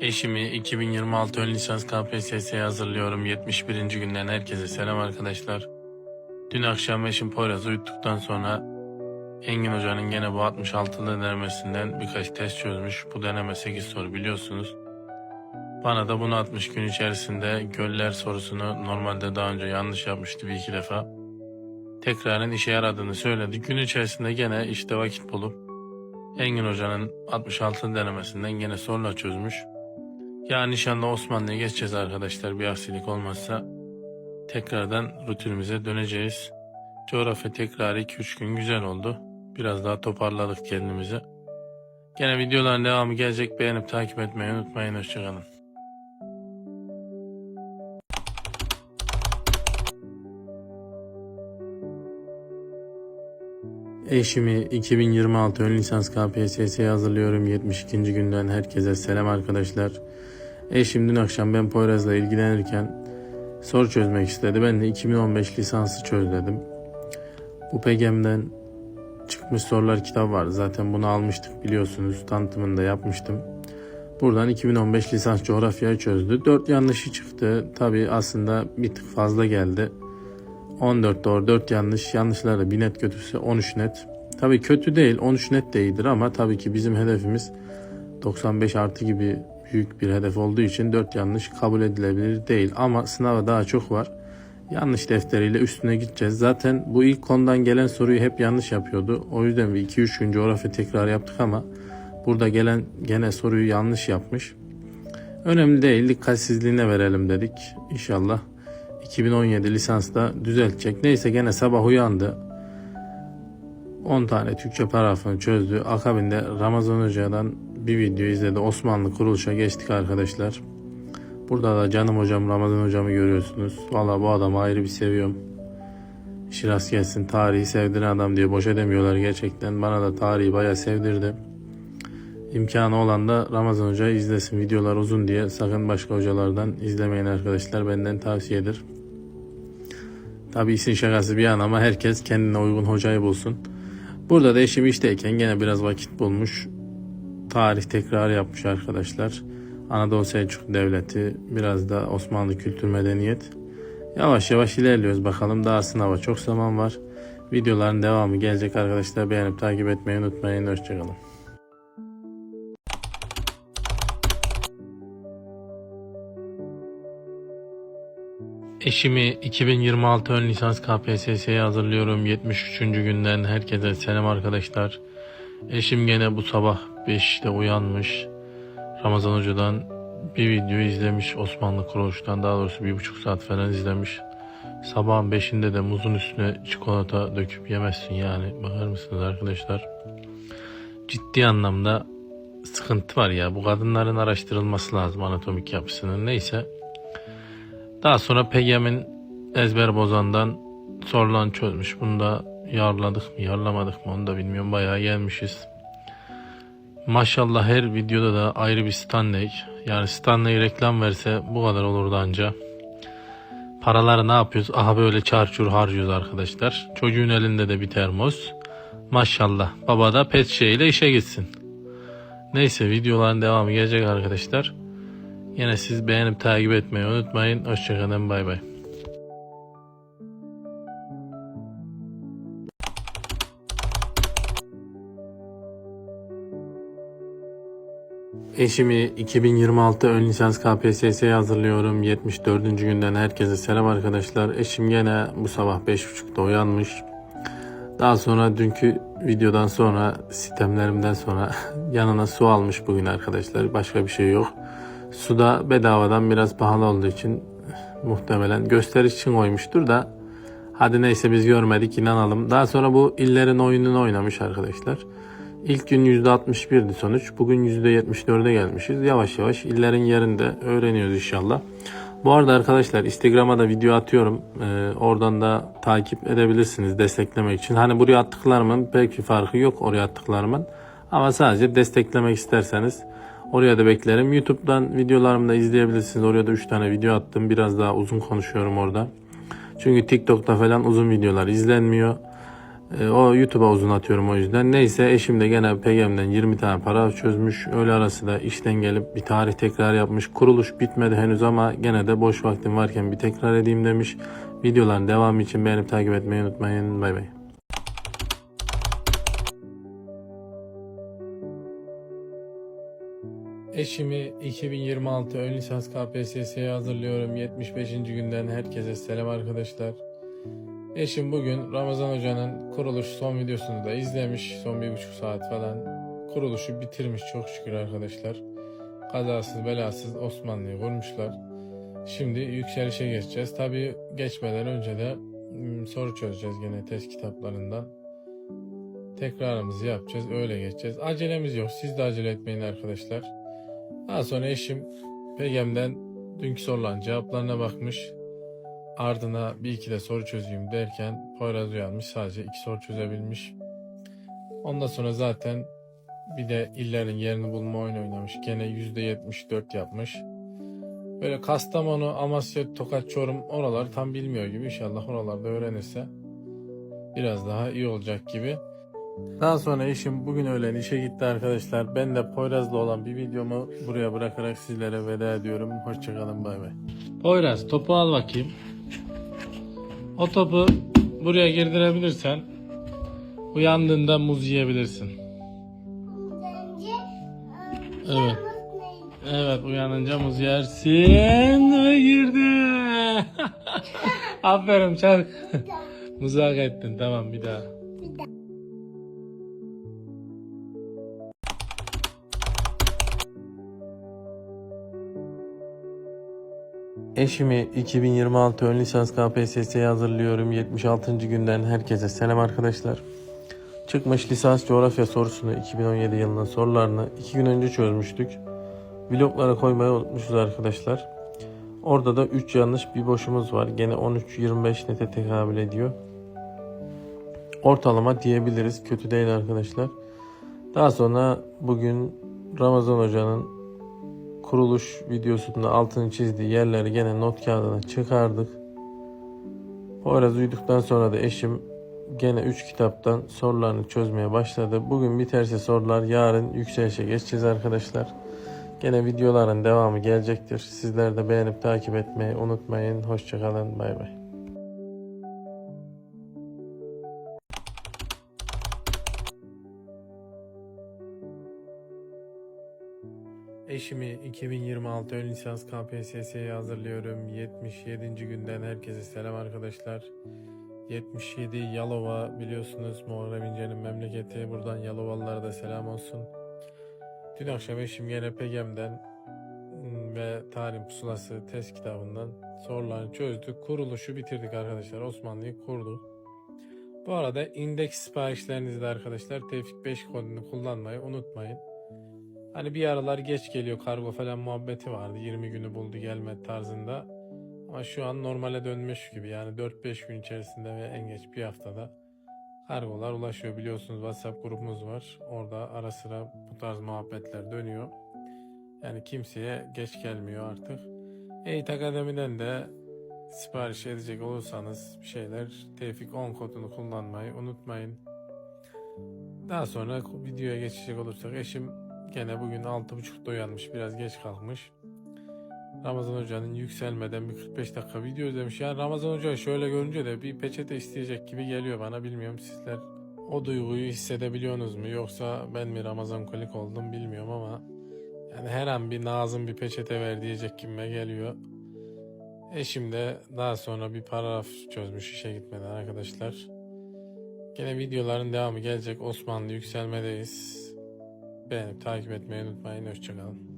Eşimi 2026 ön lisans KPSS'ye hazırlıyorum. 71. günden herkese selam arkadaşlar. Dün akşam eşim Poyraz'ı uyuttuktan sonra Engin Hoca'nın gene bu 66'lı denemesinden birkaç test çözmüş. Bu deneme 8 soru biliyorsunuz. Bana da bunu 60 gün içerisinde göller sorusunu normalde daha önce yanlış yapmıştı bir iki defa. Tekrarın işe yaradığını söyledi. Gün içerisinde gene işte vakit bulup Engin Hoca'nın 66 denemesinden gene sorular çözmüş. Yani inşallah Osmanlı'ya geçeceğiz arkadaşlar bir aksilik olmazsa. Tekrardan rutinimize döneceğiz. Coğrafya tekrarı 2-3 gün güzel oldu. Biraz daha toparladık kendimizi. Gene videoların devamı gelecek. Beğenip takip etmeyi unutmayın. Hoşçakalın. Eşimi 2026 ön lisans KPSS'ye hazırlıyorum. 72. günden herkese selam arkadaşlar. Eşim dün akşam ben Poyraz'la ilgilenirken soru çözmek istedi. Ben de 2015 lisansı çöz dedim. Bu PGM'den çıkmış sorular kitap var. Zaten bunu almıştık biliyorsunuz. Tanıtımını da yapmıştım. Buradan 2015 lisans coğrafyayı çözdü. 4 yanlışı çıktı. Tabi aslında bir tık fazla geldi. 14 doğru 4 yanlış. Yanlışlar bir net kötüsü 13 net. Tabii kötü değil 13 net de iyidir ama tabii ki bizim hedefimiz 95 artı gibi büyük bir hedef olduğu için 4 yanlış kabul edilebilir değil. Ama sınava daha çok var. Yanlış defteriyle üstüne gideceğiz. Zaten bu ilk konudan gelen soruyu hep yanlış yapıyordu. O yüzden bir 2-3 gün coğrafya tekrar yaptık ama burada gelen gene soruyu yanlış yapmış. Önemli değil dikkatsizliğine verelim dedik. İnşallah 2017 lisansta düzeltecek. Neyse gene sabah uyandı. 10 tane Türkçe paragrafını çözdü. Akabinde Ramazan Hoca'dan bir video izledi. Osmanlı kuruluşa geçtik arkadaşlar. Burada da canım hocam Ramazan hocamı görüyorsunuz. Valla bu adamı ayrı bir seviyorum. İşi rast gelsin tarihi sevdiren adam diyor. Boşa demiyorlar gerçekten. Bana da tarihi bayağı sevdirdi. İmkanı olan da Ramazan Hoca izlesin. Videolar uzun diye sakın başka hocalardan izlemeyin arkadaşlar. Benden tavsiyedir. Tabi işin şakası bir yana ama herkes kendine uygun hocayı bulsun. Burada da eşim işteyken gene biraz vakit bulmuş. Tarih tekrar yapmış arkadaşlar. Anadolu Selçuk Devleti, biraz da Osmanlı kültür medeniyet. Yavaş yavaş ilerliyoruz bakalım. Daha sınava çok zaman var. Videoların devamı gelecek arkadaşlar. Beğenip takip etmeyi unutmayın. Hoşçakalın. Eşimi 2026 ön lisans KPSS'ye hazırlıyorum. 73. günden herkese selam arkadaşlar. Eşim gene bu sabah 5'te uyanmış. Ramazan Hoca'dan bir video izlemiş. Osmanlı kuruluştan daha doğrusu bir buçuk saat falan izlemiş. Sabahın 5'inde de muzun üstüne çikolata döküp yemezsin yani. Bakar mısınız arkadaşlar? Ciddi anlamda sıkıntı var ya. Bu kadınların araştırılması lazım anatomik yapısının. Neyse. Daha sonra Pegem'in ezber bozandan sorulan çözmüş. Bunu da yarladık mı yarlamadık mı onu da bilmiyorum. Bayağı gelmişiz. Maşallah her videoda da ayrı bir Stanley. Yani Stanley reklam verse bu kadar olurdu anca. Paraları ne yapıyoruz? Aha böyle çarçur harcıyoruz arkadaşlar. Çocuğun elinde de bir termos. Maşallah. Baba da pet şişeyle işe gitsin. Neyse videoların devamı gelecek arkadaşlar. Yine siz beğenip takip etmeyi unutmayın. Hoşçakalın bay bay. Eşimi 2026 ön lisans KPSS'ye hazırlıyorum. 74. günden herkese selam arkadaşlar. Eşim gene bu sabah 5.30'da uyanmış. Daha sonra dünkü videodan sonra sistemlerimden sonra yanına su almış bugün arkadaşlar. Başka bir şey yok. Suda bedavadan biraz pahalı olduğu için muhtemelen gösteriş için koymuştur da hadi neyse biz görmedik inanalım. Daha sonra bu illerin oyununu oynamış arkadaşlar. İlk gün %61'di sonuç. Bugün %74'e gelmişiz. Yavaş yavaş illerin yerinde öğreniyoruz inşallah. Bu arada arkadaşlar Instagram'a da video atıyorum. Ee, oradan da takip edebilirsiniz desteklemek için. Hani buraya attıklarımın pek bir farkı yok oraya attıklarımın. Ama sadece desteklemek isterseniz oraya da beklerim. YouTube'dan videolarımı da izleyebilirsiniz. Oraya da 3 tane video attım. Biraz daha uzun konuşuyorum orada. Çünkü TikTok'ta falan uzun videolar izlenmiyor. E, o YouTube'a uzun atıyorum o yüzden. Neyse eşim de gene PGM'den 20 tane para çözmüş. Öğle arası da işten gelip bir tarih tekrar yapmış. Kuruluş bitmedi henüz ama gene de boş vaktim varken bir tekrar edeyim demiş. Videoların devamı için beğenip takip etmeyi unutmayın. Bay bay. Eşimi 2026 ön lisans KPSS'ye hazırlıyorum. 75. günden herkese selam arkadaşlar. Eşim bugün Ramazan Hoca'nın kuruluş son videosunu da izlemiş. Son bir buçuk saat falan. Kuruluşu bitirmiş çok şükür arkadaşlar. Kazasız belasız Osmanlı'yı kurmuşlar. Şimdi yükselişe geçeceğiz. Tabii geçmeden önce de hmm, soru çözeceğiz gene test kitaplarından. Tekrarımızı yapacağız. Öyle geçeceğiz. Acelemiz yok. Siz de acele etmeyin arkadaşlar. Daha sonra eşim Pegem'den dünkü sorulan cevaplarına bakmış. Ardına bir iki de soru çözeyim derken Poyraz uyanmış. Sadece iki soru çözebilmiş. Ondan sonra zaten bir de illerin yerini bulma oyunu oynamış. Gene %74 yapmış. Böyle Kastamonu, Amasya, Tokat, Çorum oralar tam bilmiyor gibi. İnşallah oralarda öğrenirse biraz daha iyi olacak gibi. Daha sonra eşim bugün öğlen işe gitti arkadaşlar. Ben de Poyraz'la olan bir videomu buraya bırakarak sizlere veda ediyorum. Hoşçakalın bay bay. Poyraz topu al bakayım. O topu buraya girdirebilirsen uyandığında muz yiyebilirsin. Önce Evet. Evet uyanınca muz yersin ve girdi. Aferin çak. Muzu hak ettin tamam bir daha. Eşimi 2026 ön lisans KPSS'ye hazırlıyorum. 76. günden herkese selam arkadaşlar. Çıkmış lisans coğrafya sorusunu 2017 yılının sorularını 2 gün önce çözmüştük. Vloglara koymayı unutmuşuz arkadaşlar. Orada da 3 yanlış bir boşumuz var. Gene 13-25 nete tekabül ediyor. Ortalama diyebiliriz. Kötü değil arkadaşlar. Daha sonra bugün Ramazan Hoca'nın kuruluş videosunda altını çizdiği yerleri gene not kağıdına çıkardık. Poyraz uyuduktan sonra da eşim gene 3 kitaptan sorularını çözmeye başladı. Bugün biterse sorular yarın yükselişe geçeceğiz arkadaşlar. Gene videoların devamı gelecektir. Sizler de beğenip takip etmeyi unutmayın. Hoşçakalın. Bay bay. Eşimi 2026 ön lisans KPSS'ye hazırlıyorum. 77. günden herkese selam arkadaşlar. 77 Yalova biliyorsunuz Muharrem İnce'nin memleketi. Buradan Yalovalılara da selam olsun. Dün akşam eşim gene PGM'den mm, ve Tarih Pusulası test kitabından sorularını çözdük. Kuruluşu bitirdik arkadaşlar. Osmanlı'yı kurduk. Bu arada indeks siparişlerinizde arkadaşlar Tevfik 5 kodunu kullanmayı unutmayın. Hani bir aralar geç geliyor kargo falan muhabbeti vardı. 20 günü buldu gelme tarzında. Ama şu an normale dönmüş gibi. Yani 4-5 gün içerisinde ve en geç bir haftada kargolar ulaşıyor. Biliyorsunuz WhatsApp grubumuz var. Orada ara sıra bu tarz muhabbetler dönüyor. Yani kimseye geç gelmiyor artık. Eğit Akademi'den de sipariş edecek olursanız bir şeyler Tevfik 10 kodunu kullanmayı unutmayın. Daha sonra videoya geçecek olursak eşim gene bugün 6.30'da uyanmış biraz geç kalkmış. Ramazan Hoca'nın yükselmeden bir 45 dakika video izlemiş. Yani Ramazan Hoca şöyle görünce de bir peçete isteyecek gibi geliyor bana. Bilmiyorum sizler o duyguyu hissedebiliyorsunuz mu? Yoksa ben mi Ramazan kolik oldum bilmiyorum ama yani her an bir Nazım bir peçete ver diyecek gibime geliyor. Eşim de daha sonra bir paragraf çözmüş işe gitmeden arkadaşlar. Gene videoların devamı gelecek. Osmanlı yükselmedeyiz. Beğenip takip etmeyi unutmayın. Hoşçakalın.